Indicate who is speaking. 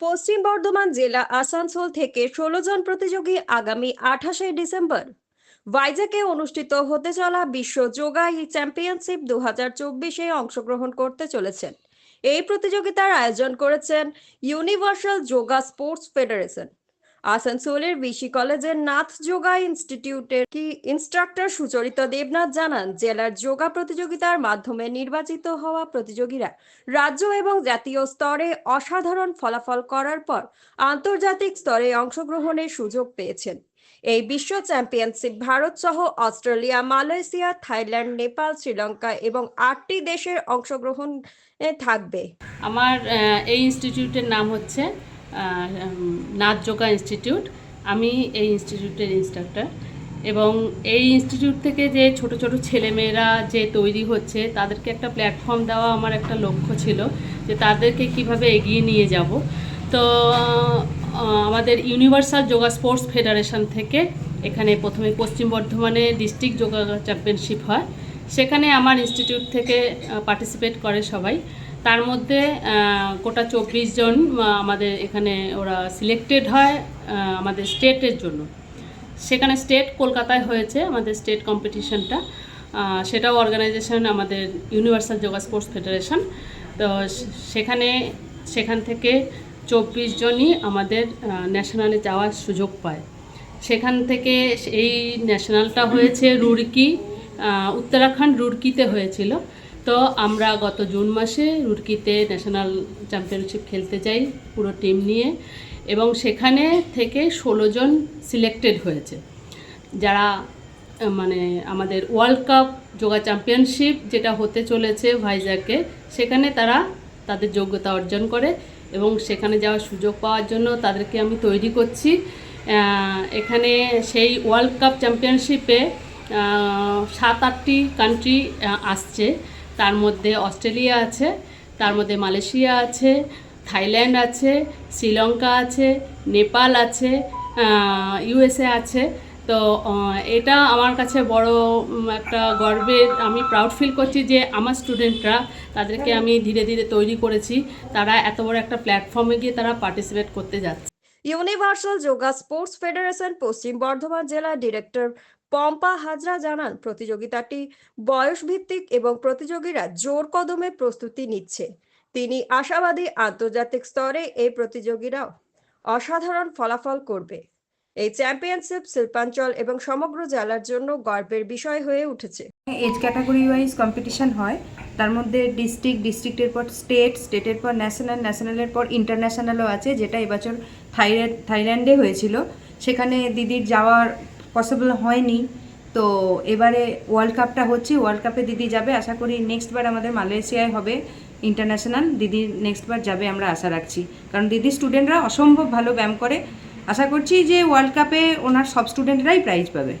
Speaker 1: পশ্চিম বর্ধমান জেলা আসানসোল থেকে ষোলো জন প্রতিযোগী আগামী আঠাশে ডিসেম্বর। ভাইজাকে অনুষ্ঠিত হতে চলা বিশ্ব যোগা চ্যাম্পিয়নশিপ দু হাজার চব্বিশে অংশগ্রহণ করতে চলেছেন। এই প্রতিযোগিতার আয়োজন করেছেন ইউনিভার্সাল যোগা স্পোর্টস ফেডারেশন। আসানসোলের বিসি কলেজের নাথ যোগা ইনস্টিটিউটের কি ইনস্ট্রাক্টর সুচরিতা দেবনাথ জানান, জেলার যোগা প্রতিযোগিতার মাধ্যমে নির্বাচিত হওয়া প্রতিযোগীরা রাজ্য এবং জাতীয় স্তরে অসাধারণ ফলাফল করার পর আন্তর্জাতিক স্তরে অংশগ্রহণের সুযোগ পেয়েছেন। এই বিশ্ব চ্যাম্পিয়নশিপ ভারত সহ Australia, Malaysia, Thailand, Nepal, Sri Lanka এবং আটটি দেশের অংশগ্রহণে থাকবে।
Speaker 2: আমার এই ইনস্টিটিউটের নাম হচ্ছে নাথ যোগা ইনস্টিটিউট। আমি এই ইনস্টিটিউটের ইনস্ট্রাক্টর এবং এই ইনস্টিটিউট থেকে যে ছোট ছোট ছেলেমেয়েরা যে তৈরি হচ্ছে, তাদেরকে একটা প্ল্যাটফর্ম দেওয়া আমার একটা লক্ষ্য ছিল যে তাদেরকে কীভাবে এগিয়ে নিয়ে যাব। তো আমাদের ইউনিভার্সাল যোগা স্পোর্টস ফেডারেশন থেকে এখানে প্রথমে পশ্চিম বর্ধমানে ডিস্ট্রিক্ট যোগা চ্যাম্পিয়নশিপ হয়। সেখানে আমার ইনস্টিটিউট থেকে পার্টিসিপেট করে সবাই। তার মধ্যে গোটা চব্বিশ জন আমাদের এখানে ওরা সিলেক্টেড হয় আমাদের স্টেটের জন্য। সেখানে স্টেট কলকাতায় হয়েছে আমাদের স্টেট কম্পিটিশনটা সেটাও অর্গানাইজেশন আমাদের ইউনিভার্সাল যোগা স্পোর্টস ফেডারেশন তো সেখানে, সেখান থেকে চব্বিশ জনই আমাদের ন্যাশনালে যাওয়ার সুযোগ পায়। সেখান থেকে এই ন্যাশনালটা হয়েছে রুড়কি উত্তরাখণ্ড রুড়কিতে হয়েছিল। তো আমরা গত জুন মাসে রুড়কিতে ন্যাশনাল চ্যাম্পিয়নশিপ খেলতে যাই পুরো টিম নিয়ে এবং সেখানে থেকে ষোলো জন সিলেক্টেড হয়েছে। যারা মানে আমাদের ওয়ার্ল্ড কাপ যোগা চ্যাম্পিয়নশিপ যেটা হতে চলেছে ভাইজাকে, সেখানে তারা তাদের যোগ্যতা অর্জন করে এবং সেখানে যাওয়ার সুযোগ পাওয়ার জন্য তাদেরকে আমি তৈরি করছি। এখানে সেই ওয়ার্ল্ড কাপ চ্যাম্পিয়নশিপে সাত আটটি কান্ট্রি আসছে। তার মধ্যে অস্ট্রেলিয়া আছে, তার মধ্যে মালয়েশিয়া আছে, থাইল্যান্ড আছে, শ্রীলঙ্কা আছে, নেপাল আছে ইউএসএ আছে। তো এটা আমার কাছে বড় একটা গর্বের আমি প্রাউড ফিল করছি যে আমার স্টুডেন্টরা তাদেরকে আমি ধীরে ধীরে তৈরি করেছি। তারা এত বড় একটা প্ল্যাটফর্মে গিয়ে তারা পার্টিসিপেট করতে যাচ্ছে।
Speaker 1: ইউনিভার্সাল যোগা স্পোর্টস ফেডারেশন পশ্চিম বর্ধমান জেলা ডিরেক্টর পম্পা হাজরা জানান, প্রতিযোগিতাটি বয়সভিত্তিক এবং প্রতিযোগীরা জোর কদমে প্রস্তুতি নিচ্ছে। তিনি আশাবাদী আন্তর্জাতিক স্তরে এই প্রতিযোগীরাও অসাধারণ ফলাফল করবে। এই চ্যাম্পিয়নশিপ শিল্পাঞ্চল এবং সমগ্র জেলার জন্য গর্বের বিষয় হয়ে উঠেছে।
Speaker 3: এজ ক্যাটাগরি ওয়াইজ কম্পিটিশন হয়। তার মধ্যে ডিস্ট্রিক্ট ডিস্ট্রিক্টের পর স্টেট স্টেটের পর ন্যাশনাল ন্যাশনালের পর ইন্টারন্যাশনালও আছে, যেটা এবছর থাইল্যান্ড থাইল্যান্ডে হয়েছিল। সেখানে দিদির যাওয়ার পসিবল হয়নি। তো এবারে ওয়ার্ল্ড কাপটা হচ্ছে ওয়ার্ল্ড কাপে দিদি যাবে। আশা করি নেক্সট বার আমাদের মালয়েশিয়ায় হবে ইন্টারন্যাশনাল দিদি নেক্সট বার যাবে আমরা আশা রাখছি। কারণ দিদি স্টুডেন্টরা অসম্ভব ভালো ব্যায়াম করে। আশা করছি যে ওয়ার্ল্ড কাপে ওনার সব স্টুডেন্টরাই প্রাইজ পাবে।